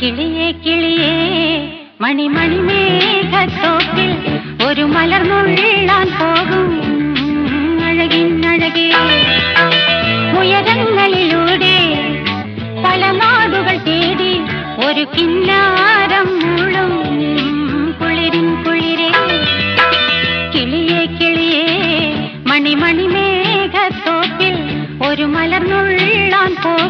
കിളിയെ കിളിയെ മണിമണി മേഘത്തോട്ടിൽ ഒരു മലർന്നുള്ളാൻ പോകും. അഴകിൻ അഴകേ ഉയരങ്ങളിലൂടെ പല നാടുകൾ തേടി ഒരു കിന്നാരം മുഴും കുളിരും കുളിരേ കിളിയെ കിളിയെ മണിമണി മേഘത്തോപ്പിൽ ഒരു മലർന്നുള്ളാൻ പോകും.